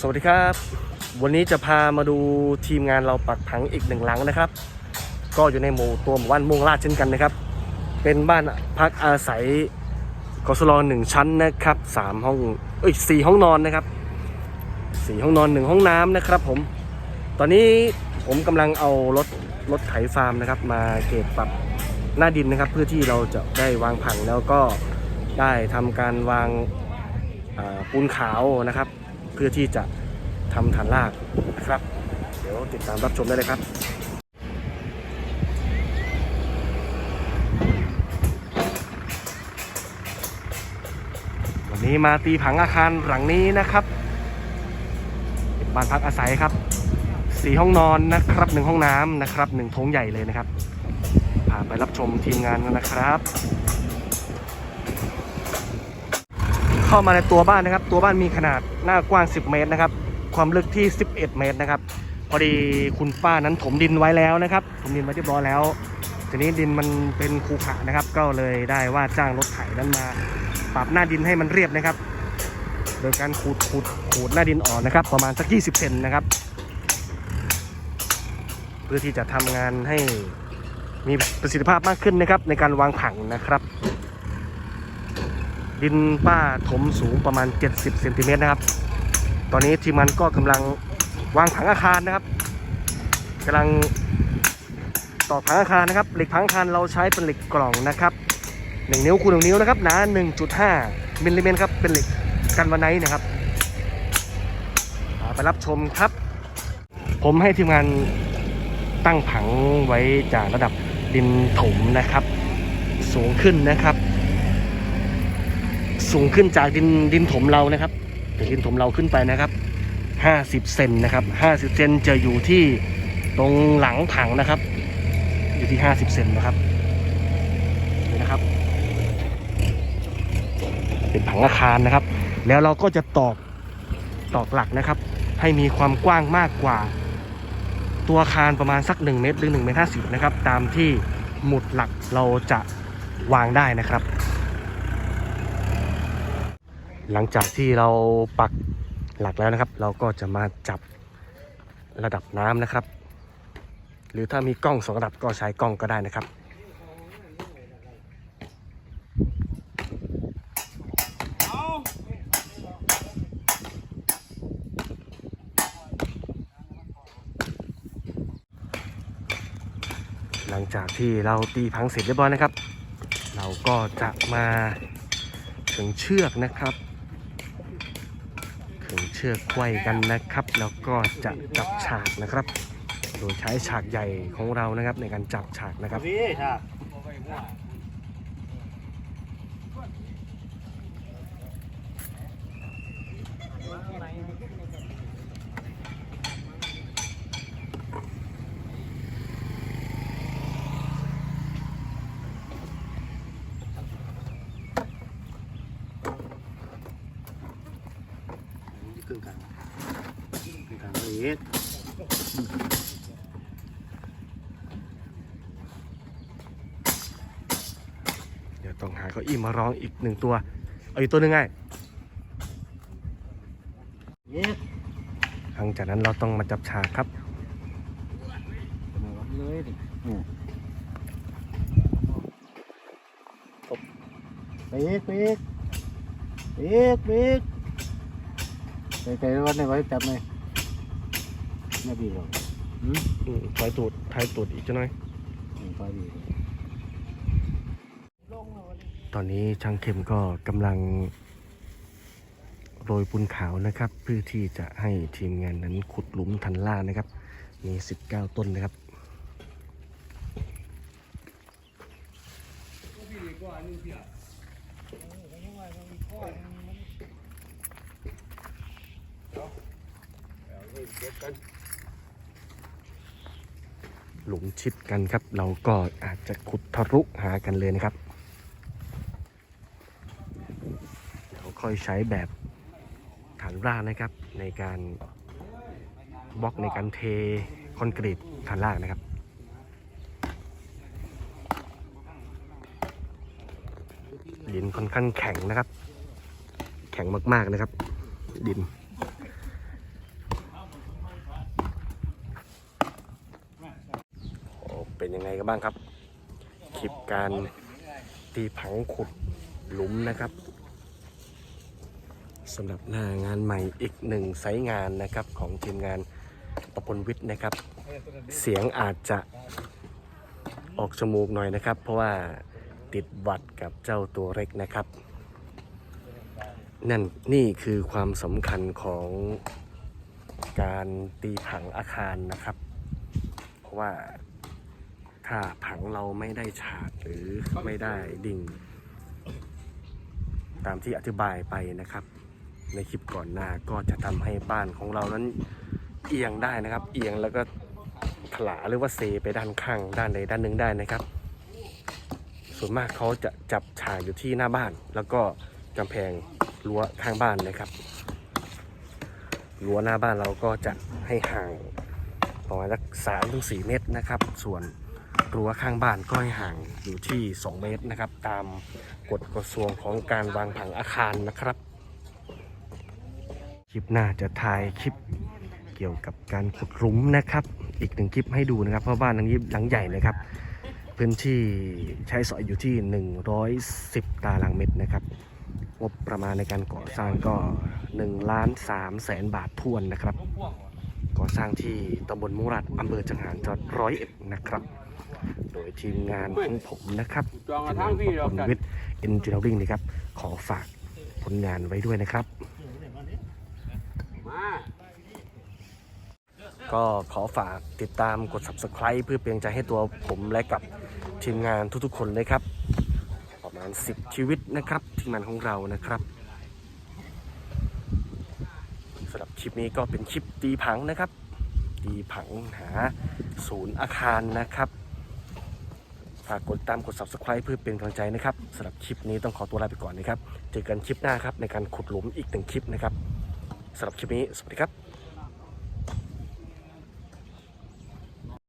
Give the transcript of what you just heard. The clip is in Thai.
สวัสดีครับ วันนี้จะพามาดูทีมงานเราปักผังอีกหนึ่งหลังนะครับ ก็อยู่ในหมู่ตัวหมู่บ้านม่วงลาดเช่นกันนะครับ เป็นบ้านพักอาศัยกศลหนึ่งชั้นนะครับสามห้องเอ้ยสี่ห้องนอนนะครับสี่ห้องนอนหนึ่งห้องน้ำนะครับ ผม ตอนนี้ผมกำลังเอารถรถไถฟาร์มนะครับ มาเกตปรับหน้าดินนะครับ เพื่อที่เราจะได้วางผังแล้วก็ได้ทำการวางปูนขาวนะครับ เพื่อที่จะทำฐานรากนะครับ เดี๋ยวติดตามรับชมได้เลยครับวันนี้มาตีผังอาคารหลังนี้นะครับเป็นบ้านพักอาศัยครับสี่ห้องนอนนะครับหนึ่งห้องน้ำนะครับหนึ่งโถงใหญ่เลยนะครับพาไปรับชมทีมงานกันนะครับ เข้ามาในตัวบ้านนะครับ ตัวบ้านมีขนาดหน้ากว้าง 10 เมตรนะครับ ความลึกที่ 11 เมตรนะครับ พอดีคุณป้านั้นถมดินไว้แล้วนะครับ ถมดินไว้เรียบร้อยแล้ว ทีนี้ดินมันเป็นคูขระนะครับ ก็เลยได้ว่าจ้างรถไถนั้นมา ปรับหน้าดินให้มันเรียบนะครับ โดยการขูดขูดขูดหน้าดินออกนะครับ ประมาณสัก 20 เซนนะครับ เพื่อที่จะทำงานให้มีประสิทธิภาพมากขึ้นนะครับ ในการวางผังนะครับ ดินป้าถมสูงประมาณ 70เซนติเมตรนะครับ ตอนนี้ทีมงานก็กำลังวางผังอาคารนะครับกำลังต่อผังอาคารนะครับ เหล็กผังอาคารเราใช้เป็นเหล็กกล่องนะครับ 1 นิ้วคูณ1นิ้วนะครับหนา 1.5มิลลิเมตรครับ เป็นเหล็กกันวันไนท์นะครับไปรับชมครับ ผมให้ทีมงานตั้งผังไว้จากระดับดินถมนะครับ สูงขึ้นนะครับ สูงขึ้นจากดินดินถมเรานะครับจากดินถมเราขึ้นไปนะครับ 50 เซนนะครับ 50 เซนจะอยู่ที่ตรงหลังผังนะครับ อยู่ที่ 50 เซนนะครับนี่นะครับ เป็นผังอาคารนะครับ แล้วเราก็จะตอกตอกหลักนะครับ ให้มีความกว้างมากกว่า ตัวอาคารประมาณสัก 1 เมตรหรือ1เมตร50นะครับ ตามที่หมุดหลักเราจะวางได้นะครับ หลังจากที่เราปักหลักแล้วนะครับ เราก็จะมาจับระดับน้ำนะครับ หรือถ้ามีกล้องสองระดับก็ใช้กล้องก็ได้นะครับหลังจากที่เราตีพังเสร็จเรียบร้อยนะครับ เราก็จะมาขึงเชือกนะครับ เชือกไขว้กันนะครับ แล้วก็จะจับฉากนะครับ โดยใช้ฉากใหญ่ของเรานะครับในการจับฉากนะครับ นี่ค่ะค รึ่งกลางครึ่งกลางเลยเดี๋ยวต้องหาเก้าอี้มาร้องอีกหนึ่งตัว เอาอีกตัวหนึ่งไงเย็ดหลังจากนั้นเราต้องมาจับฉากครับเลยดิปีกปีกปีกปีก ไปไปวันไหนไว้จับเลยไม่ดีหรอกอืมอืมถอยตูดถอยตูดอีกจะหน่อยไปดีตอนนี้ช่างเข็มก็กำลังโรยปูนขาวนะครับ เพื่อที่จะให้ทีมงานนั้นขุดหลุมทันล่านะครับ มี 19 ต้นนะครับ หลุมชิดกันครับ เราก็อาจจะขุดทะลุหากันเลยนะครับเราค่อยใช้แบบฐานรากนะครับ ในการบล็อกในการเทคอนกรีตฐานรากนะครับดินค่อนข้างแข็งนะครับ แข็งมากๆนะครับ ดิน ยังไงกันบ้างครับ คลิปการตีผังขุดหลุมนะครับสำหรับหน้างานใหม่อีกหนึ่งไซต์งานนะครับของทีมงานประพลวิทย์นะครับ เสียงอาจจะออกจมูกหน่อยนะครับ เพราะว่าติดวัดกับเจ้าตัวเล็กนะครับ นั่นนี่คือความสำคัญของการตีผังอาคารนะครับ เพราะว่า ถ้าผังเราไม่ได้ฉากหรือไม่ได้ดิ่ง ตามที่อธิบายไปนะครับ ในคลิปก่อนหน้าก็จะทำให้บ้านของเรานั้นเอียงได้นะครับ เอียงแล้วก็ถลาหรือว่าเซไปด้านข้างด้านใดด้านหนึ่งได้นะครับ ส่วนมากเขาจะจับฉากอยู่ที่หน้าบ้าน แล้วก็กำแพงรั้วข้างบ้านนะครับรั้วหน้าบ้านเราก็จะให้ห่างประมาณสักสามถึงสี่เมตรนะครับ ส่วน รั้วข้างบ้านก็ให้ห่างอยู่ที่ 2 เมตรนะครับ ตามกฎกระทรวงของการวางผังอาคารนะครับ คลิปหน้าจะถ่ายคลิปเกี่ยวกับการขุดหลุมนะครับ อีกหนึ่งคลิปให้ดูนะครับ เพราะบ้านหลังนี้หลังใหญ่นะครับพื้นที่ใช้สอยอยู่ที่ 110 ตารางเมตรนะครับ งบประมาณในการก่อสร้างก็1ล้าน3แสนบาททวนนะครับ ก่อสร้างที่ตำบลมุรัดอำเภอจังหารจังหวัดร้อยเอ็ดนะครับ โดยทีมงานของผมนะครับจองทีกระมทั่งางนพี่ขเราอบคุณวิทย์เอนจิเนียริงนะครับ ขอฝากผลงานไว้ด้วยนะครับมาก็ขอฝากติดตามกด subscribe เพื่อเป็นกำลังใจให้ตัวผมและกับทีมงานทุกๆคนเลยครับ ประมาณ 10 ชีวิตนะครับ ทีมงานของเรานะครับสำหรับคลิปนี้ก็เป็นคลิปตีผังนะครับ ตีผังหาศูนย์อาคารนะครับ ฝากกดตามกด subscribe เพื่อเป็นกำลังใจนะครับสำหรับคลิปนี้ต้องขอตัวลาไปก่อนนะครับ เจอกันคลิปหน้าครับในการขุดหลุมอีกหนึ่งคลิปนะครับสำหรับคลิปนี้สวัสดีครับ